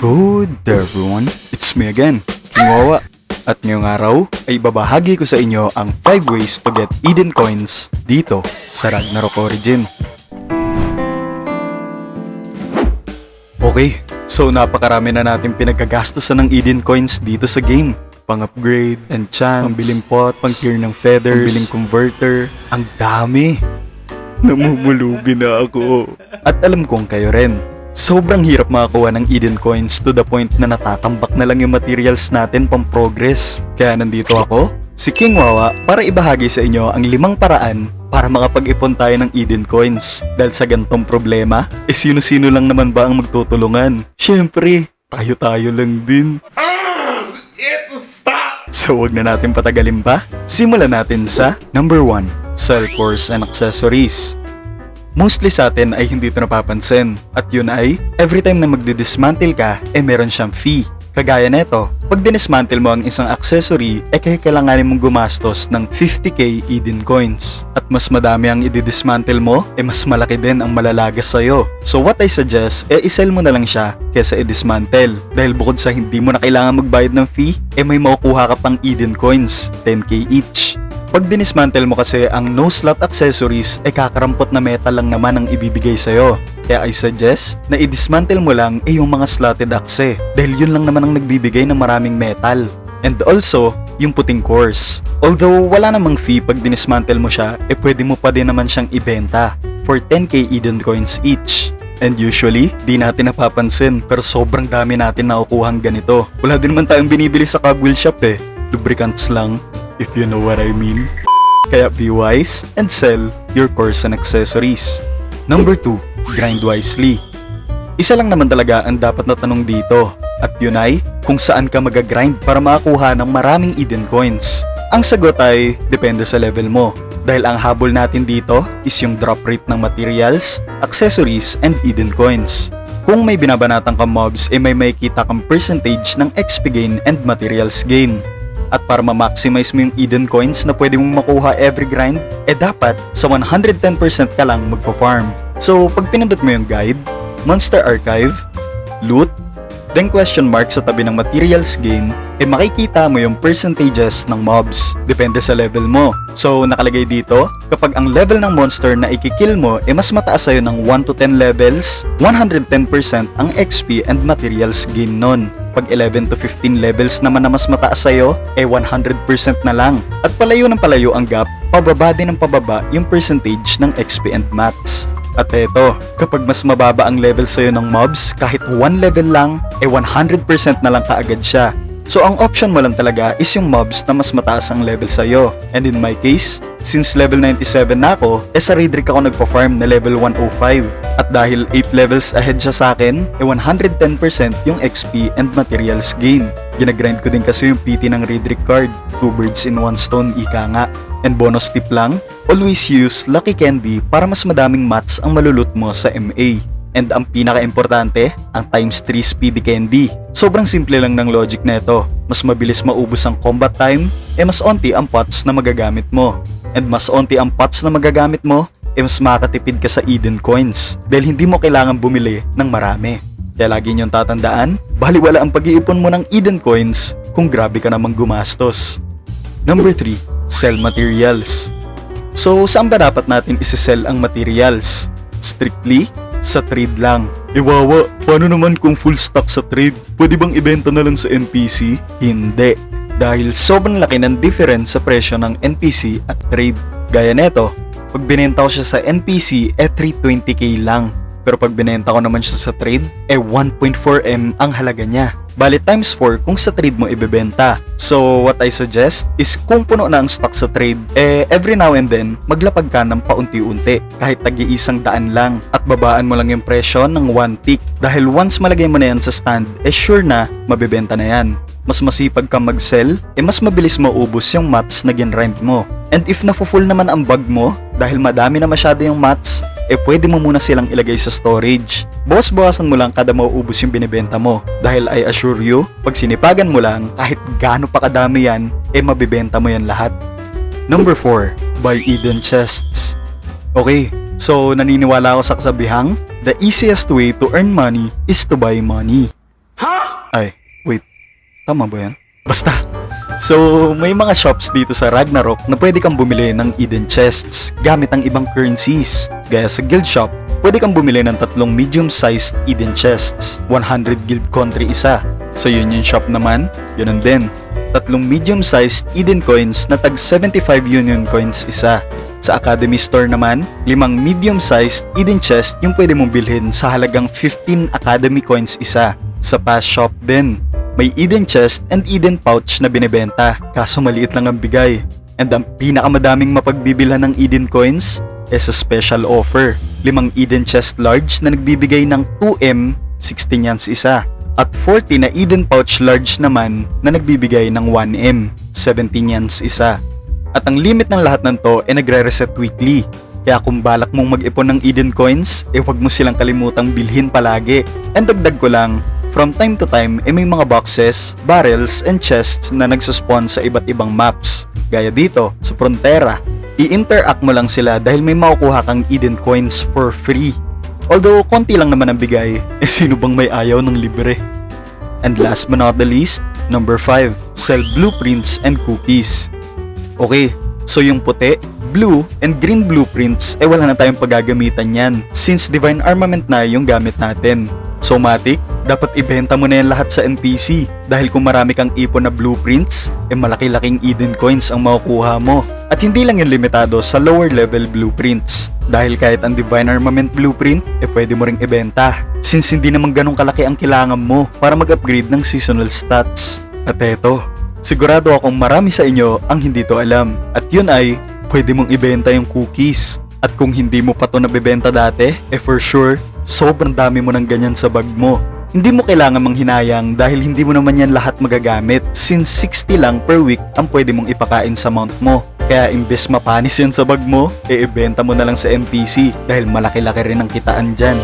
Good day everyone, it's me again, King Wawa. At ngayong araw ay babahagi ko sa inyo ang 5 ways to get Eden Coins dito sa Ragnarok Origin. Okay, so napakarami na natin pinagkagastosan ng Eden Coins dito sa game. Pang-upgrade, enchants, pambiling pot, pang-clear ng feathers, pambiling converter, ang dami. Namumulubi na ako. At alam kong kayo rin. Sobrang hirap makakuha ng Eden Coins to the point na natatambak na lang yung materials natin pang progress. Kaya nandito ako, si King Wawa, para ibahagi sa inyo ang limang paraan para makapag-ipon tayo ng Eden Coins. Dahil sa gantong problema, eh sino-sino lang naman ba ang magtutulungan? Siyempre, tayo-tayo lang din. So wag na natin patagalin pa. Simulan natin sa number 1, Cell Cores and Accessories. Mostly sa atin ay hindi ito napapansin. At yun ay, every time na magdi-dismantle ka, eh meron siyang fee. Kagaya neto, pag dinismantle mo ang isang accessory, eh kailanganin mong gumastos ng 50k Eden Coins. At mas madami ang i-dismantle mo, eh mas malaki din ang malalagas sa'yo. So what I suggest, eh isell mo na lang siya kesa i-dismantle. Dahil bukod sa hindi mo na kailangan magbayad ng fee, eh may makukuha ka pang Eden Coins, 10k each. Pag dinismantle mo kasi ang no slot accessories, ay kakarampot na metal lang naman ang ibibigay sa'yo. Kaya I suggest na i-dismantle mo lang ay yung mga slotted axe dahil yun lang naman ang nagbibigay ng maraming metal. And also, yung puting cores. Although wala namang fee pag dinismantle mo siya, eh pwede mo pa din naman siyang ibenta for 10k Eden coins each. And usually, di natin napapansin pero sobrang dami natin nakukuhang ganito. Wala din naman tayong binibili sa cogwheel shop eh. Lubricants lang, if you know what I mean. Kaya be wise and sell your cores and accessories. Number 2, grind wisely. Isa lang naman talaga ang dapat na tanong dito at yun ay kung saan ka magagrind para makakuha ng maraming Eden Coins. Ang sagot ay depende sa level mo dahil ang habol natin dito is yung drop rate ng materials, accessories, and Eden Coins. Kung may binabanatang ka mobs ay may makikita kang percentage ng XP gain and materials gain. At para ma-maximize mo yung Eden Coins na pwede mong makuha every grind, eh dapat sa 110% ka lang magpa-farm. So pag pinindot mo yung guide, Monster Archive, Loot, then question mark sa tabi ng materials gain, eh makikita mo yung percentages ng mobs. Depende sa level mo. So nakalagay dito, kapag ang level ng monster na ikikill mo eh mas mataas sa'yo ng 1 to 10 levels, 110% ang XP and materials gain nun. Pag 11 to 15 levels naman na mas mataas sa'yo, eh 100% na lang. At palayo ng palayo ang gap, pababa din ng pababa yung percentage ng XP and mats. At eto, kapag mas mababa ang level sa'yo ng mobs, kahit 1 level lang, eh 100% na lang kaagad siya. So ang option mo lang talaga is yung mobs na mas mataas ang level sa'yo. And in my case, since level 97 na ako, eh sa Raidrick ako nagpa-farm na level 105. At dahil 8 levels ahead siya sa akin, eh 110% yung XP and materials gain. Ginagrind ko din kasi yung PT ng Raidrick card. Two birds in one stone, ika nga. And bonus tip lang, always use Lucky Candy para mas madaming mats ang malulot mo sa MA. And ang pinaka-importante, ang times 3 speedy candy. Sobrang simple lang ng logic nito. Mas mabilis maubos ang combat time, eh mas onti ang pots na magagamit mo. And mas onti ang pots na magagamit mo, eh mas makakatipid ka sa Eden Coins dahil hindi mo kailangan bumili ng marami. Kaya lagi niyong tatandaan, baliwala ang pag-iipon mo ng Eden Coins kung grabe ka namang gumastos. Number 3, sell materials. So, saan ba dapat natin isi-sell ang materials? Strictly sa trade lang. Iwawa, paano naman kung full stock sa trade? Pwede bang ibenta na lang sa NPC? Hindi. Dahil sobrang laki ng difference sa presyo ng NPC at trade. Gaya neto, pag binenta ko siya sa NPC, eh 320k lang. Pero pag binenta ko naman siya sa trade, eh 1.4M ang halaga niya. Bali times 4 kung sa trade mo ibebenta. So what I suggest is kung puno na ang stock sa trade, eh every now and then maglapag ka ng paunti-unti kahit tagi-isang daan lang at babaan mo lang yung presyo ng 1 tick dahil once malagay mo na yan sa stand, eh sure na mabebenta na yan. Mas masipag kang mag-sell, eh mas mabilis maubos yung mats na ginrind mo. And if nafu-full naman ang bag mo, dahil madami na masyado yung mats, eh pwede mo muna silang ilagay sa storage. Bawas-bawasan mo lang kada mauubos yung binibenta mo. Dahil I assure you, pag sinipagan mo lang, kahit gaano pa kadami yan, eh mabibenta mo yan lahat. Number 4, buy Eden chests. Okay, so naniniwala ako sa kasabihang, the easiest way to earn money is to buy money. Ay, wait. Tama ba yan? Basta. So, may mga shops dito sa Ragnarok na pwede kang bumili ng Eden Chests gamit ang ibang currencies. Gaya sa Guild Shop, pwede kang bumili ng tatlong medium-sized Eden Chests. 100 Guild Country isa. Sa Union Shop naman, ganun din. Tatlong medium-sized Eden Coins na tag 75 Union Coins isa. Sa Academy Store naman, limang medium-sized Eden Chest yung pwede mong bilhin sa halagang 15 Academy Coins isa. Sa Pass Shop din, may Eden Chest and Eden Pouch na binebenta, kaso maliit lang ang bigay. And ang pinakamadaming mapagbibilhan ng Eden Coins is a special offer. Limang Eden Chest Large na nagbibigay ng 2M, 16 yans isa. At 40 na Eden Pouch Large naman na nagbibigay ng 1M, 17 yans isa. At ang limit ng lahat ng to ay nagre-reset weekly. Kaya kung balak mong mag-ipon ng Eden Coins, eh huwag mo silang kalimutang bilhin palagi. And dagdag ko lang, from time to time, eh may mga boxes, barrels, and chests na nagsuspawn sa iba't ibang maps. Gaya dito, sa Frontera. I-interact mo lang sila dahil may makukuha kang Eden Coins for free. Although, konti lang naman ang bigay, eh sino bang may ayaw ng libre? And last but not the least, number 5, sell blueprints and cookies. Okay, so yung puti, blue, and green blueprints, eh wala na tayong paggagamitan yan since Divine Armament na yung gamit natin. So Matic, dapat ibenta mo na yan lahat sa NPC dahil kung marami kang ipon na blueprints, eh malaki-laking Eden Coins ang makukuha mo. At hindi lang yung limitado sa lower level blueprints dahil kahit ang Divine Armament blueprint, eh pwede mo ring ibenta since hindi naman ganun kalaki ang kailangan mo para mag-upgrade ng seasonal stats. At eto, Sigurado akong marami sa inyo ang hindi to alam. At yun ay, pwede mong ibenta yung cookies. At kung hindi mo pa to nabibenta dati, eh for sure, sobrang dami mo ng ganyan sa bag mo. Hindi mo kailangan manghinayang dahil hindi mo naman yan lahat magagamit since 60 lang per week ang pwede mong ipakain sa mount mo. Kaya imbes mapanis yan sa bag mo, e ibenta mo na lang sa NPC dahil malaki-laki rin ang kitaan dyan.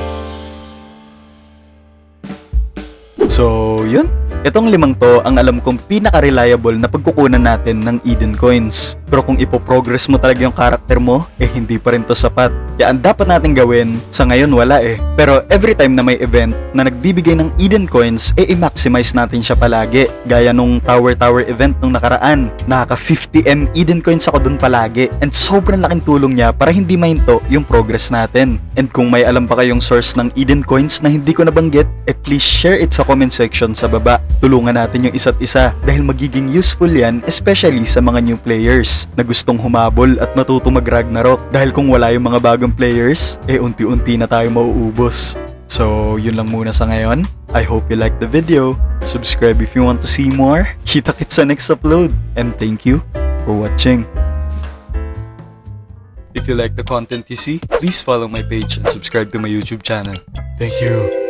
So, yun. Itong limang to ang alam kong pinaka-reliable na pagkukunan natin ng Eden Coins. Pero kung ipoprogress mo talaga yung karakter mo, eh hindi pa rin to sapat. Kaya ang dapat natin gawin, sa ngayon wala eh. Pero every time na may event na nagbibigay ng Eden Coins, eh i-maximize natin siya palagi. Gaya nung Tower Tower event nung nakaraan. Nakaka 50M Eden Coins ako dun palagi. And sobrang laking tulong niya para hindi mahinto yung progress natin. And kung may alam pa kayong source ng Eden Coins na hindi ko nabanggit, eh please share it sa comment section sa baba. Tulungan natin yung isa't isa dahil magiging useful yan especially sa mga new players na gustong humabol at matuto mag Ragnarok dahil kung wala yung mga bagong players, eh unti-unti na tayo mauubos. So, yun lang muna sa ngayon. I hope you liked the video. Subscribe if you want to see more. Kita-kits sa next upload. And thank you for watching. If you like the content you see, please follow my page and subscribe to my YouTube channel. Thank you.